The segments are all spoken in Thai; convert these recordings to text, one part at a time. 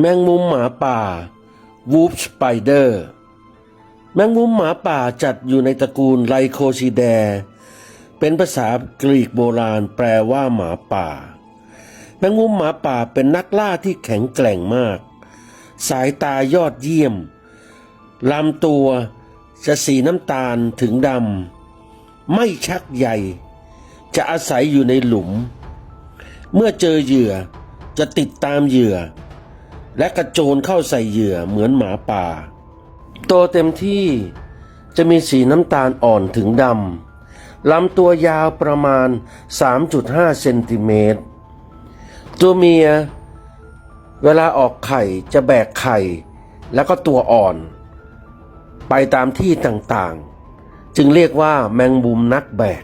แมงมุมหมาป่าวูฟสไปเดอร์แมงมุมหมาป่าจัดอยู่ในตระกูลไลโคซิแด เป็นภาษากรีกโบราณแปลว่าหมาป่า แมงมุมหมาป่าเป็นนักล่าที่แข็งแกร่งมาก สายตายอดเยี่ยมลำตัวจะสีน้ำตาลถึงดำ ไม่ชักใหญ่ จะอาศัยอยู่ในหลุม เมื่อเจอเหยื่อจะติดตามเหยื่อ และกระโจนเข้าใส่เหยื่อเหมือนหมาป่า โตเต็มที่จะมีสีน้ำตาลอ่อนถึงดำลำตัวยาวประมาณ 3.5 เซนติเมตร ตัวเมีย เวลาออกไข่จะแบกไข่ แล้วก็ตัวอ่อน ไปตามที่ต่างๆ จึงเรียกว่าแมงมุมนักแบก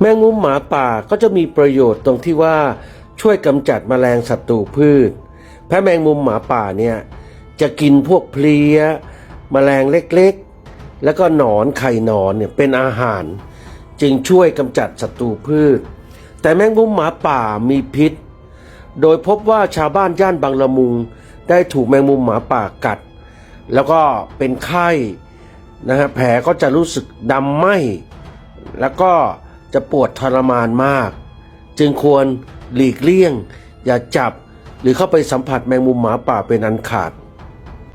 แมงมุมหมาป่าก็จะมีประโยชน์ตรงที่ว่าช่วยกำจัดแมลงศัตรูพืช พะแมงมุมหมาป่าเนี่ยจะกินพวกเพลี้ยแมลงเล็กๆ แล้วก็หนอนไข่หนอนเนี่ยเป็นอาหาร จึงช่วยกำจัดศัตรูพืช แต่แมงมุมหมาป่ามีพิษ โดยพบว่าชาวบ้านย่านบางละมุง ได้ถูกแมงมุมหมาป่ากัด แล้วก็เป็นไข้นะฮะแผลก็จะรู้สึกดำไหมแล้วก็จะปวดทรมานมาก จึงควรหลีกเลี่ยง อย่าจับ หรือเข้าไปสัมผัสแมงมุมหมาป่าเป็นอันขาด